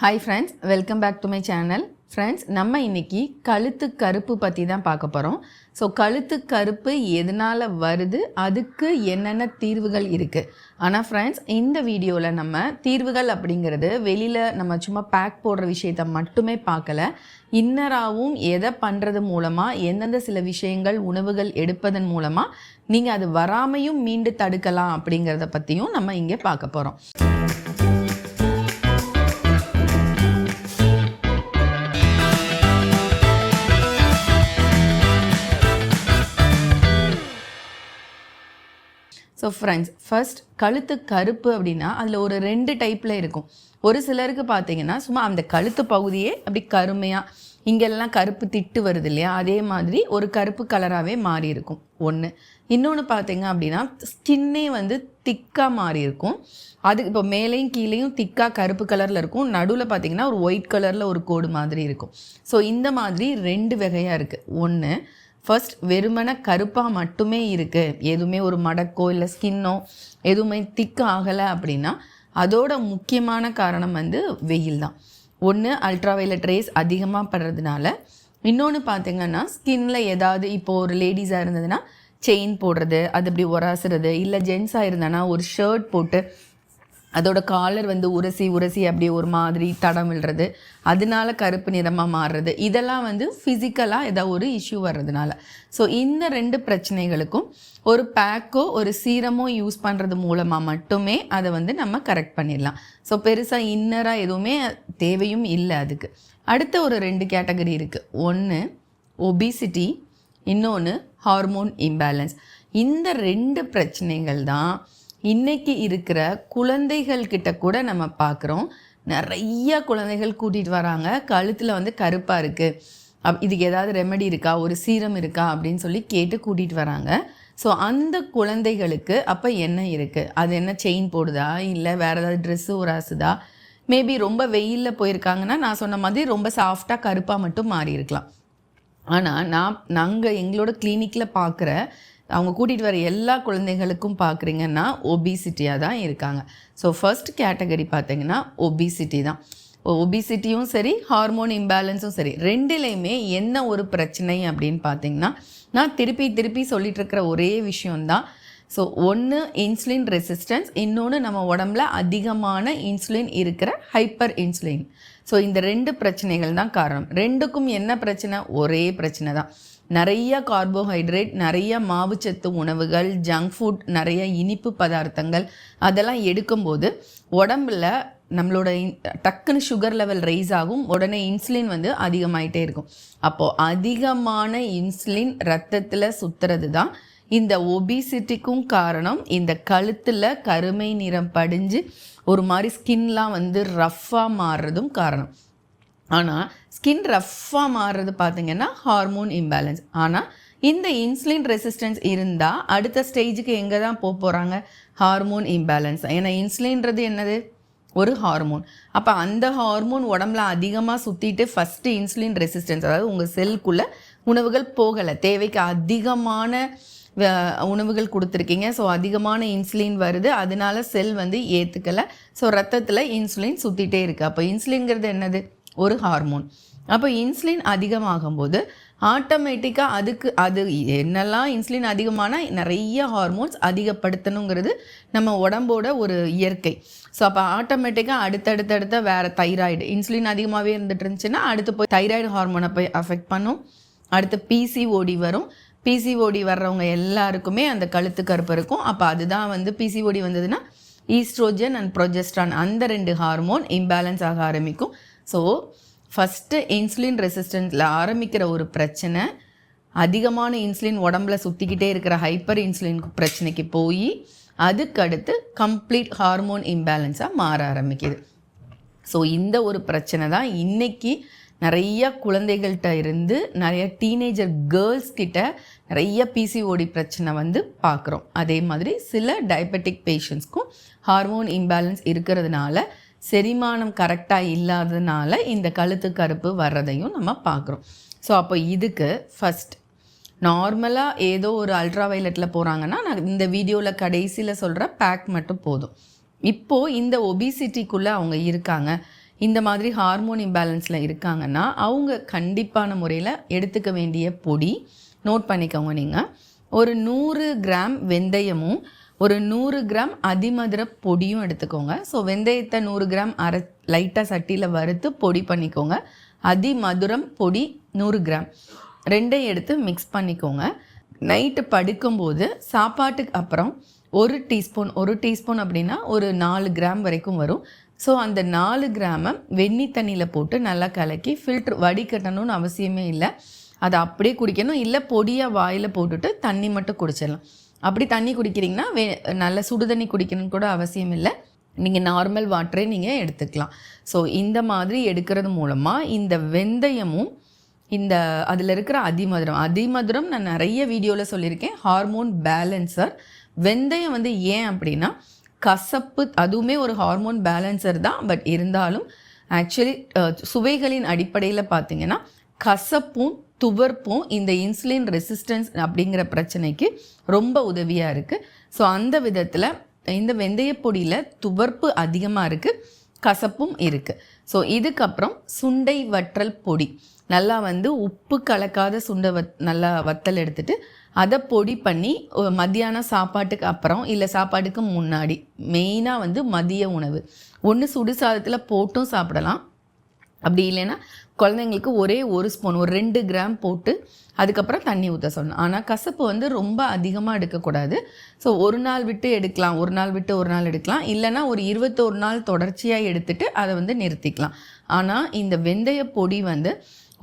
Hi friends welcome back to my channel friends நம்ம இன்னைக்கு கழுத்து கருப்பு பற்றி தான் பார்க்க போகிறோம் ஸோ கழுத்து கருப்பு எதனால் வருது? அதுக்கு என்னென்ன தீர்வுகள் இருக்குது ஆனால் ஃப்ரெண்ட்ஸ் இந்த வீடியோவில் நம்ம தீர்வுகள் அப்படிங்கிறது வெளியில் நம்ம சும்மா பேக் போடுற விஷயத்த மட்டுமே பார்க்கல. இன்னராகவும் எதை பண்ணுறது மூலமாக எந்தெந்த சில விஷயங்கள் உணவுகள் எடுப்பதன் மூலமாக நீங்கள் அது வராமையும் மீண்டு தடுக்கலாம் அப்படிங்கிறத பற்றியும் நம்ம இங்கே பார்க்க போகிறோம் ஸோ ஃப்ரெண்ட்ஸ் ஃபர்ஸ்ட் கழுத்து கருப்பு அப்படின்னா அதில் ஒரு ரெண்டு டைப்பில் இருக்கும். ஒரு சிலருக்கு பார்த்தீங்கன்னா சும்மா அந்த கழுத்து பகுதியே அப்படி கருமையாக இங்கெல்லாம் கருப்பு திட்டு வருது இல்லையா? அதே மாதிரி ஒரு கருப்பு கலராகவே மாறி இருக்கும். ஒன்று இன்னொன்று பார்த்தீங்க அப்படின்னா ஸ்கின்னே வந்து திக்காக மாறி இருக்கும். அது இப்போ மேலேயும் கீழேயும் திக்காக கருப்பு கலரில் இருக்கும். நடுவில் பார்த்தீங்கன்னா ஒரு ஒயிட் கலரில் ஒரு கோடு மாதிரி இருக்கும். ஸோ இந்த மாதிரி ரெண்டு வகையாக இருக்குது ஒன்று ஃபர்ஸ்ட் வெறுமன கருப்பாக மட்டுமே இருக்குது எதுவுமே ஒரு மடக்கோ இல்லை ஸ்கின்னோ எதுவுமே திக் ஆகலை அப்படின்னா அதோட முக்கியமான காரணம் வந்து வெயில் தான். ஒன்று அல்ட்ராவைலட் ரேஸ் அதிகமாக படுறதுனால. இன்னொன்று பார்த்தீங்கன்னா ஸ்கின்ல ஏதாவது இப்போது ஒரு லேடிஸாக இருந்ததுன்னா செயின் போடுறது அது அப்படி உராசுறது இல்லை ஜென்ஸாக இருந்தானா ஒரு ஷர்ட் போட்டு அதோட காலர் வந்து உரசி உரசி அப்படியே ஒரு மாதிரி தடம் விழுறது அதனால கருப்பு நிறமாக மாறுறது. இதெல்லாம் வந்து ஃபிசிக்கலாக ஏதாவது ஒரு இஷ்யூ வர்றதுனால. ஸோ இந்த ரெண்டு பிரச்சனைகளுக்கும் ஒரு பேக்கோ ஒரு சீரமோ யூஸ் பண்ணுறது மூலமாக மட்டுமே அதை வந்து நம்ம கரெக்ட் பண்ணிடலாம். ஸோ பெருசாக இன்னராக எதுவுமே தேவையும் இல்லை அதுக்கு. அடுத்த ஒரு ரெண்டு கேட்டகரி இருக்குது ஒன்று ஒபிசிட்டி இன்னொன்று ஹார்மோன் இம்பேலன்ஸ் இந்த ரெண்டு பிரச்சனைகள் தான் இன்னைக்கு இருக்கிற குழந்தைகள் கிட்ட கூட நம்ம பார்க்குறோம் நிறைய குழந்தைகள் கூட்டிகிட்டு வராங்க. கழுத்தில் வந்து கருப்பாக இருக்குது அப் இதுக்கு ஏதாவது ரெமெடி இருக்கா? ஒரு சீரம் இருக்கா? அப்படின்னு சொல்லி கேட்டு கூட்டிகிட்டு வராங்க. ஸோ அந்த குழந்தைகளுக்கு அப்போ என்ன இருக்குது அது என்ன செயின் போடுதா? இல்லை வேறு ஏதாவது ட்ரெஸ்ஸு உராசுதா? மேபி ரொம்ப வெயிலில் போயிருக்காங்கன்னா நான் சொன்ன மாதிரி ரொம்ப சாஃப்டாக கருப்பாக மட்டும் மாறி இருக்கலாம். ஆனால் நான் நாங்கள் எங்களோட கிளினிக்கில் பார்க்குற அவங்க கூட்டிகிட்டு வர எல்லா குழந்தைகளுக்கும் பார்க்குறீங்கன்னா ஒபிசிட்டியாக தான் இருக்காங்க. ஸோ ஃபர்ஸ்ட் கேட்டகரி பார்த்தீங்கன்னா ஒபிசிட்டி தான். ஒபிசிட்டியும் சரி ஹார்மோன் இம்பேலன்ஸும் சரி ரெண்டுலேயுமே என்ன ஒரு பிரச்சனை அப்படின்னு பார்த்தீங்கன்னா நான் திருப்பி திருப்பி சொல்லிகிட்ருக்கிற ஒரே விஷயம்தான் ஸோ ஒன்று இன்சுலின் ரெசிஸ்டன்ஸ் இன்னொன்று நம்ம உடம்புல அதிகமான இன்சுலின் இருக்கிற ஹைப்பர் இன்சுலின் ஸோ இந்த ரெண்டு பிரச்சனைகள் தான் காரணம். ரெண்டுக்கும் என்ன பிரச்சனை? ஒரே பிரச்சனை தான். நிறைய கார்போஹைட்ரேட் நிறைய மாவுச்சத்து உணவுகள் ஜங்க் ஃபுட் நிறைய இனிப்பு பதார்த்தங்கள் அதெல்லாம் எடுக்கும்போது உடம்புல நம்மளோட இன்- டக்குன்னு சுகர் லெவல் ரைஸ் ஆகும். உடனே இன்சுலின் வந்து அதிகமாயிட்டே இருக்கும். அப்போது அதிகமான இன்சுலின் ரத்தத்தில் சுற்றுறது தான் இந்த ஒபிசிட்டிக்கும் காரணம். இந்த கழுத்தில் கருமை நிறம் படிஞ்சு ஒரு மாதிரி ஸ்கின்லாம் வந்து ரஃப்பாக மாறுறதும் காரணம். ஆனால் ஸ்கின் ரஃப்பாக மாறுறது பார்த்தீங்கன்னா ஹார்மோன் இம்பேலன்ஸ் ஆனால் இந்த இன்சுலின் ரெசிஸ்டன்ஸ் இருந்தால் அடுத்த ஸ்டேஜுக்கு எங்கே தான் போக போகிறாங்க ஹார்மோன் இம்பேலன்ஸ் ஏன்னா இன்சுலின்றது என்னது? ஒரு ஹார்மோன் அப்போ அந்த ஹார்மோன் உடம்புல அதிகமாக சுற்றிட்டு ஃபஸ்ட்டு இன்சுலின் ரெசிஸ்டன்ஸ் அதாவது உங்கள் செல்குள்ளே உணவுகள் போகலை. தேவைக்கு அதிகமான வ- உணவுகள் கொடுத்துருக்கீங்க. ஸோ அதிகமான இன்சுலின் வருது. அதனால செல் வந்து ஏற்றுக்கலை ஸோ ரத்தத்தில் இன்சுலின் சுற்றிட்டே இருக்குது அப்போ இன்சுலின்ங்கிறது என்னது? ஒரு ஹார்மோன் அப்போ இன்சுலின் அதிகமாகும்போது ஆட்டோமேட்டிக்காக அதுக்கு அது என்னெல்லாம் இன்சுலின் அதிகமானால் நிறைய ஹார்மோன்ஸ் அதிகப்படுத்தணுங்கிறது நம்ம உடம்போட ஒரு இயற்கை. ஸோ அப்போ ஆட்டோமேட்டிக்காக அடுத்தடுத்தடுத்த வேறு தைராய்டு இன்சுலின் அதிகமாகவே இருந்துட்டு இருந்துச்சுன்னா அடுத்து போய் தைராய்டு ஹார்மோனை போய் அஃபெக்ட் பண்ணும். அடுத்து பிசிஓடி வரும். பிசிஓடி வர்றவங்க எல்லாருக்குமே அந்த கழுத்து கருப்பு இருக்கும். அப்போ அதுதான் வந்து பிசிஓடி வந்ததுன்னா ஈஸ்ட்ரோஜன் அண்ட் ப்ரொஜெஸ்ட்ரான் அந்த ரெண்டு ஹார்மோன் இம்பேலன்ஸ் ஆக ஆரம்பிக்கும். ஸோ ஃபஸ்ட்டு இன்சுலின் ரெசிஸ்டன்ஸில் ஆரம்பிக்கிற ஒரு பிரச்சனை அதிகமான இன்சுலின் உடம்புல சுற்றிக்கிட்டே இருக்கிற ஹைப்பர் இன்சுலின் பிரச்சனைக்கு போய் அதுக்கடுத்து கம்ப்ளீட் ஹார்மோன் இம்பேலன்ஸாக மாற ஆரம்பிக்குது. ஸோ இந்த ஒரு பிரச்சனை தான் இன்னைக்கு நிறைய குழந்தைகள்கிட்ட இருந்து நிறைய டீனேஜர் கேர்ள்ஸ் கிட்ட நிறைய பிசிஓடி பிரச்சனை வந்து பார்க்குறோம் அதே மாதிரி சில டயபெட்டிக் பேஷண்ட்ஸ்க்கும் ஹார்மோன் இம்பேலன்ஸ் இருக்கிறதுனால செரிமானம் கரெக்டாக இல்லாததுனால இந்த கழுத்து கருப்பு வர்றதையும் நம்ம பார்க்குறோம். ஸோ அப்போ இதுக்கு ஃபஸ்ட் நார்மலாக ஏதோ ஒரு அல்ட்ரா வயலட்டில் போகிறாங்கன்னா நான் இந்த வீடியோவில் கடைசியில் சொல்கிற பேக் மட்டும் போதும். இப்போது இந்த ஒபிசிட்டிக்குள்ளே அவங்க இருக்காங்க. இந்த மாதிரி ஹார்மோன் இம்பேலன்ஸில் இருக்காங்கன்னா அவங்க கண்டிப்பான முறையில் எடுத்துக்க வேண்டிய பொடி நோட் பண்ணிக்கோங்க நீங்கள் ஒரு நூறு கிராம் வெந்தயமும் ஒரு நூறு கிராம் அதிமதுர பொடியும் எடுத்துக்கோங்க. ஸோ வெந்தயத்தை நூறு கிராம் அரை லைட்டாக சட்டியில் வறுத்து பொடி பண்ணிக்கோங்க. அதிமதுரம் பொடி நூறு கிராம். ரெண்டையும் எடுத்து மிக்ஸ் பண்ணிக்கோங்க. நைட்டு படுக்கும்போது சாப்பாட்டுக்கு அப்புறம் ஒரு டீஸ்பூன் ஒரு டீஸ்பூன் அப்படின்னா ஒரு நாலு கிராம் வரைக்கும் வரும். ஸோ அந்த நாலு கிராமை வெந்நி தண்ணியில் போட்டு நல்லா கலக்கி ஃபில்ட்ரு வடிகட்டணும்னு அவசியமே இல்லை. அதை அப்படியே குடிக்கணும். இல்லை பொடியாக வாயில் போட்டுட்டு தண்ணி மட்டும் குடிச்சிடலாம். அப்படி தண்ணி குடிக்கிறீங்கன்னா வே நல்ல சுடு தண்ணி குடிக்கணும்னு கூட அவசியம் இல்லை. நீங்கள் நார்மல் வாட்டரே நீங்கள் எடுத்துக்கலாம். ஸோ இந்த மாதிரி எடுக்கிறது மூலமாக இந்த வெந்தயமும் இந்த அதில் இருக்கிற அதிமதுரம் அதிமதுரம் நான் நிறைய வீடியோவில் சொல்லியிருக்கேன். ஹார்மோன் பேலன்சர் வெந்தயம் வந்து ஏன் அப்படின்னா கசப்பு அதுவுமே ஒரு ஹார்மோன் பேலன்சர் தான். பட் இருந்தாலும் ஆக்சுவலி சுவைகளின் அடிப்படையில் பார்த்தீங்கன்னா கசப்பும் துவர்ப்பும் இந்த இன்சுலின் ரெசிஸ்டன்ஸ் அப்படிங்கிற பிரச்சனைக்கு ரொம்ப உதவியாக இருக்குது ஸோ அந்த விதத்தில் இந்த வெந்தய பொடியில் துவர்ப்பு அதிகமாக இருக்குது கசப்பும் இருக்குது ஸோ இதுக்கப்புறம் சுண்டை வற்றல் பொடி. நல்லா வந்து உப்பு கலக்காத சுண்டை வத் நல்லா வத்தல் எடுத்துட்டு அதை பொடி பண்ணி ஒ- மத்தியானம் சாப்பாட்டுக்கு அப்புறம் இல்லை சாப்பாட்டுக்கு முன்னாடி மெயினாக வந்து மதிய உணவு. ஒன்று சுடு சாதத்தில் போட்டும் சாப்பிடலாம் அப்படி இல்லைன்னா குழந்தைங்களுக்கு ஒரே ஒரு ஸ்பூன் ஒரு ரெண்டு கிராம் போட்டு அதுக்கப்புறம் தண்ணி ஊற்ற சொல்லணும். ஆனால் கசப்பு வந்து ரொம்ப அதிகமாக எடுக்கக்கூடாது. ஸோ ஒரு நாள் விட்டு எடுக்கலாம். ஒரு நாள் விட்டு ஒரு நாள் எடுக்கலாம். இல்லைன்னா ஒரு இருபத்தோரு நாள் தொடர்ச்சியாக எடுத்துட்டு அதை வந்து நிறுத்திக்கலாம். ஆனால் இந்த வெந்தய பொடி வந்து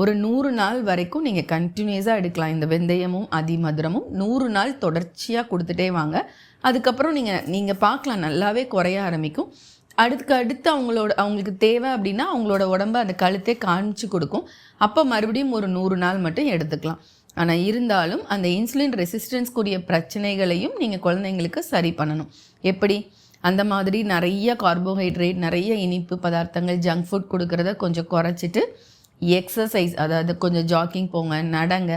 ஒரு நூறு நாள் வரைக்கும் நீங்கள் கண்டினியூஸாக எடுக்கலாம். இந்த வெந்தயமும் அதிமதுரமும் நூறு நாள் தொடர்ச்சியாக கொடுத்துட்டே வாங்க. அதுக்கப்புறம் நீங்கள் நீங்கள் பார்க்கலாம். நல்லாவே குறைய ஆரம்பிக்கும். அடுத்துக்கு அடுத்து அவங்களோட அவங்களுக்கு தேவை அப்படின்னா அவங்களோட உடம்ப அந்த கழுத்தே காமிச்சு கொடுக்கும். அப்போ மறுபடியும் ஒரு நூறு நாள் மட்டும் எடுத்துக்கலாம். ஆனால் இருந்தாலும் அந்த இன்சுலின் ரெசிஸ்டன்ஸ்க்குரிய பிரச்சனைகளையும் நீங்கள் குழந்தைங்களுக்கு சரி பண்ணணும். எப்படி? அந்த மாதிரி நிறைய கார்போஹைட்ரேட் நிறைய இனிப்பு பதார்த்தங்கள் ஜங்க் ஃபுட் கொடுக்குறத கொஞ்சம் குறைச்சிட்டு எக்ஸசைஸ் அதாவது கொஞ்சம் ஜாக்கிங் போங்க நடங்க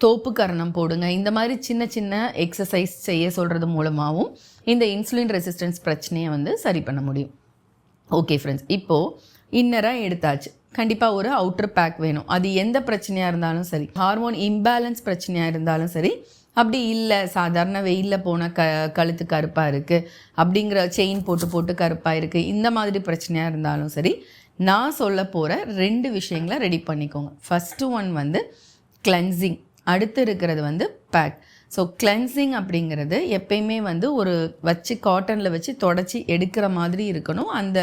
தோப்பு கரணம் போடுங்க இந்த மாதிரி சின்ன சின்ன எக்ஸசைஸ் செய்ய சொல்கிறது மூலமாகவும் இந்த இன்சுலின் ரெசிஸ்டன்ஸ் பிரச்சனையை வந்து சரி பண்ண முடியும். ஓகே ஃப்ரெண்ட்ஸ் இப்போது இன்னராக எடுத்தாச்சு. கண்டிப்பாக ஒரு அவுட்டர் பேக் வேணும். அது எந்த பிரச்சனையாக இருந்தாலும் சரி ஹார்மோன் இம்பேலன்ஸ் பிரச்சனையாக இருந்தாலும் சரி அப்படி இல்லை சாதாரண வெயிலில் போனால் க கழுத்து கருப்பாக இருக்குது அப்படிங்கிற செயின் போட்டு போட்டு கருப்பாக இருக்குது இந்த மாதிரி பிரச்சனையாக இருந்தாலும் சரி நான் சொல்ல போகிற ரெண்டு விஷயங்களை ரெடி பண்ணிக்கோங்க. ஃபஸ்ட்டு ஒன் வந்து கிளென்சிங் அடுத்து இருக்கிறது வந்து பேக் ஸோ கிளென்சிங் அப்படிங்கிறது எப்பயுமே வந்து ஒரு வச்சு காட்டனில் வச்சு தொடச்சி எடுக்கிற மாதிரி இருக்கணும் அந்த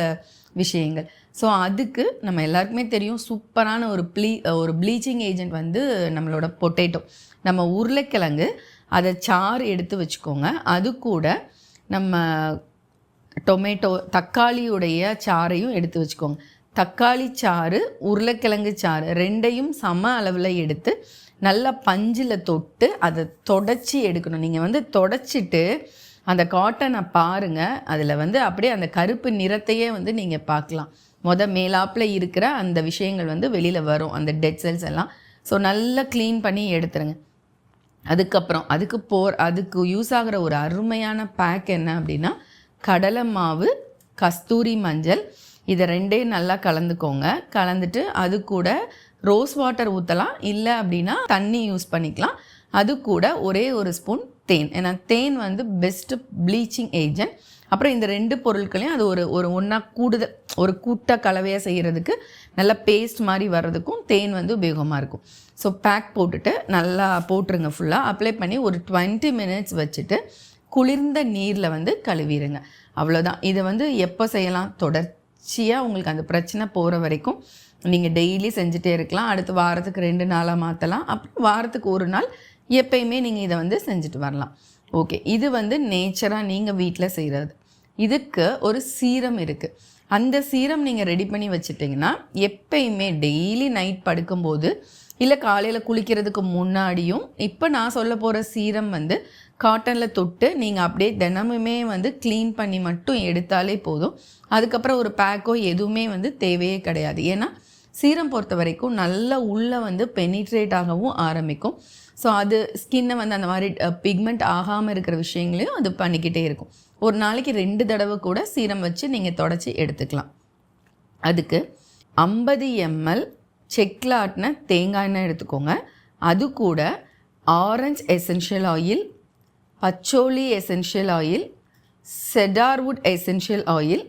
விஷயங்கள். ஸோ அதுக்கு நம்ம எல்லாருக்குமே தெரியும் சூப்பரான ஒரு ப்ளீ ஒரு ப்ளீச்சிங் ஏஜென்ட் வந்து நம்மளோட பொட்டேட்டோ நம்ம உருளைக்கிழங்கு அதை சாறு எடுத்து வச்சுக்கோங்க. அது கூட நம்ம டொமேட்டோ தக்காளியுடைய சாறையும் எடுத்து வச்சுக்கோங்க. தக்காளி சாறு உருளைக்கிழங்கு சாறு ரெண்டையும் சம அளவில் எடுத்து நல்லா பஞ்சில் தொட்டு அதை தொடச்சி எடுக்கணும். நீங்கள் வந்து தொடச்சிட்டு அந்த காட்டனை பாருங்கள் அதில் வந்து அப்படியே அந்த கருப்பு நிறத்தையே வந்து நீங்கள் பார்க்கலாம். மொத மேலாப்பில் இருக்கிற அந்த விஷயங்கள் வந்து வெளியில் வரும். அந்த டெட் செல்ஸ் எல்லாம். ஸோ நல்லா க்ளீன் பண்ணி எடுத்துருங்க. அதுக்கப்புறம் அதுக்கு போர் அதுக்கு யூஸ் ஆகிற ஒரு அருமையான பேக் என்ன அப்படின்னா கடலை மாவு கஸ்தூரி மஞ்சள். இதை ரெண்டே நல்லா கலந்துக்கோங்க. கலந்துட்டு அது கூட ரோஸ் வாட்டர் ஊற்றலாம் இல்லை அப்படின்னா தண்ணி யூஸ் பண்ணிக்கலாம். அது கூட ஒரே ஒரு ஸ்பூன் தேன். ஏன்னா தேன் வந்து பெஸ்ட்டு ப்ளீச்சிங் ஏஜென்ட் அப்புறம் இந்த ரெண்டு பொருட்களையும் அது ஒரு ஒரு ஒன்றா கூடுதல் ஒரு கூட்ட கலவையாக செய்கிறதுக்கு நல்ல பேஸ்ட் மாதிரி வர்றதுக்கும் தேன் வந்து உபயோகமாக இருக்கும். ஸோ பேக் போட்டுட்டு நல்லா போட்டுருங்க ஃபுல்லாக அப்ளை பண்ணி ஒரு டுவெண்ட்டி மினிட்ஸ் வச்சுட்டு குளிர்ந்த நீரில் வந்து கழுவிடுங்க அவ்வளோதான் இதை வந்து எப்போ செய்யலாம்? தொடர்ச்சியாக உங்களுக்கு அந்த பிரச்சனை போகிற வரைக்கும் நீங்கள் டெய்லி செஞ்சுட்டே இருக்கலாம். அடுத்து வாரத்துக்கு ரெண்டு நாளாக மாற்றலாம் அப்புறம் வாரத்துக்கு ஒரு நாள் எப்பயுமே நீங்கள் இதை வந்து செஞ்சுட்டு வரலாம். ஓகே இது வந்து நேச்சராக நீங்கள் வீட்டில் செய்கிறது இதுக்கு ஒரு சீரம் இருக்குது அந்த சீரம் நீங்கள் ரெடி பண்ணி வச்சுட்டிங்கன்னா எப்பயுமே டெய்லி நைட் படுக்கும்போது இல்லை காலையில் குளிக்கிறதுக்கு முன்னாடியும் இப்போ நான் சொல்ல போகிற சீரம் வந்து காட்டனில் தொட்டு நீங்கள் அப்படியே தினமுமே வந்து க்ளீன் பண்ணி மட்டும் எடுத்தாலே போதும். அதுக்கப்புறம் ஒரு பேக்கோ எதுவுமே வந்து தேவையே கிடையாது. ஏன்னா சீரம் பொறுத்த வரைக்கும் நல்லா உள்ளே வந்து பெனிட்ரேட் ஆகவும் ஆரம்பிக்கும். ஸோ அது ஸ்கின்னை வந்து அந்த மாதிரி பிக்மெண்ட் ஆகாமல் இருக்கிற விஷயங்களையும் அது பண்ணிக்கிட்டே இருக்கும். ஒரு நாளைக்கு ரெண்டு தடவை கூட சீரம் வச்சு நீங்கள் தொடச்சி எடுத்துக்கலாம். அதுக்கு ஐம்பது எம்எல் செக்லாட்ன தேங்காய் எண்ணெய் எடுத்துக்கோங்க. அது கூட orange essential oil patchouli essential oil cedarwood essential oil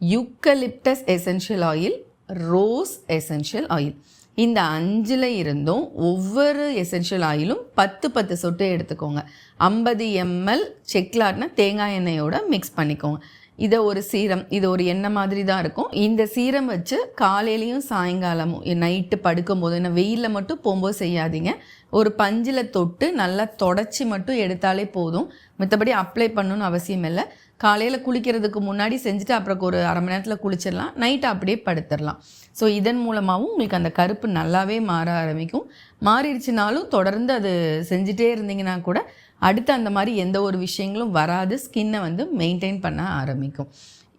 eucalyptus essential oil rose essential oil. இந்த அஞ்சில் இருந்தும் ஒவ்வொரு எசென்ஷியல் ஆயிலும் பத்து பத்து சொட்டு எடுத்துக்கோங்க. ஐம்பது எம்எல் செக்லாட்னா தேங்காய் எண்ணெயோட மிக்ஸ் பண்ணிக்கோங்க. இதை ஒரு சீரம் இது ஒரு எண்ணெய் மாதிரி தான் இருக்கும். இந்த சீரம் வச்சு காலையிலையும் சாயங்காலமும் நைட்டு படுக்கும்போது ஏன்னா வெயிலில் மட்டும் போகும்போது செய்யாதீங்க. ஒரு பஞ்சில் தொட்டு நல்லா தொடச்சி மட்டும் எடுத்தாலே போதும். மற்றபடி அப்ளை பண்ணணும்னு அவசியம் இல்லை. காலையில் குளிக்கிறதுக்கு முன்னாடி செஞ்சுட்டு அப்புறம் ஒரு அரை மணி நேரத்தில் குளிச்சிடலாம். நைட்டு அப்படியே படுத்துடலாம். ஸோ இதன் மூலமாகவும் உங்களுக்கு அந்த கருப்பு நல்லாவே மாற ஆரம்பிக்கும். மாறிடுச்சுனாலும் தொடர்ந்து அது செஞ்சுட்டே இருந்தீங்கன்னா கூட அடுத்து அந்த மாதிரி எந்த ஒரு விஷயங்களும் வராது. ஸ்கின்னை வந்து மெயின்டைன் பண்ண ஆரம்பிக்கும்.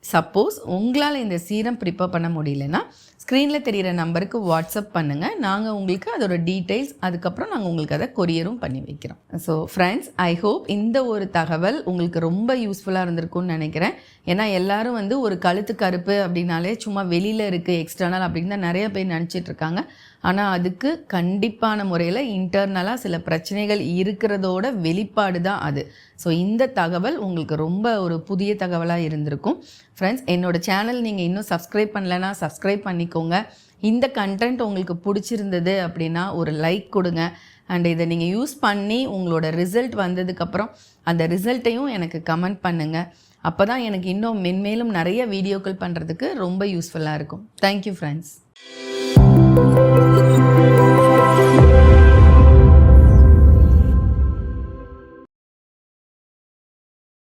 சப்போஸ் உங்களால் இந்த சீரம் ப்ரிப்பேர் பண்ண முடியலன்னா ஸ்க்ரீனில் தெரிகிற நம்பருக்கு வாட்ஸ்அப் பண்ணுங்கள் நாங்கள் உங்களுக்கு அதோட டீட்டெயில்ஸ் அதுக்கப்புறம் நாங்கள் உங்களுக்கு அதை கொரியரும் பண்ணி வைக்கிறோம். ஸோ ஃப்ரெண்ட்ஸ் ஐ ஹோப் இந்த ஒரு தகவல் உங்களுக்கு ரொம்ப யூஸ்ஃபுல்லாக இருந்திருக்கும்னு நினைக்கிறேன். ஏன்னா எல்லாரும் வந்து ஒரு கழுத்து கருப்பு அப்படின்னாலே சும்மா வெளியில் இருக்குது எக்ஸ்டர்னல் அப்படின்னு தான் நிறைய பேர் நினச்சிட்டு இருக்காங்க. ஆனால் அதுக்கு கண்டிப்பான முறையில் இன்டர்னலாக சில பிரச்சனைகள் இருக்கிறதோட வெளிப்பாடு தான் அது. ஸோ இந்த தகவல் உங்களுக்கு ரொம்ப ஒரு புதிய தகவலாக இருந்திருக்கும். ஃப்ரெண்ட்ஸ் என்னோடய சேனல் நீங்கள் இன்னும் சப்ஸ்கிரைப் பண்ணலைன்னா சப்ஸ்கிரைப் பண்ணிக்கோங்க. இந்த கண்டென்ட் உங்களுக்கு பிடிச்சிருந்தது அப்படின்னா ஒரு லைக் கொடுங்க. அண்ட் இதை நீங்கள் யூஸ் பண்ணி உங்களோட ரிசல்ட் வந்ததுக்கப்புறம் அந்த ரிசல்ட்டையும் எனக்கு கமெண்ட் பண்ணுங்கள் அப்போ தான் எனக்கு இன்னும் மென்மேலும் நிறைய வீடியோக்கள் பண்ணுறதுக்கு ரொம்ப யூஸ்ஃபுல்லாக இருக்கும். Thank you friends Thank you.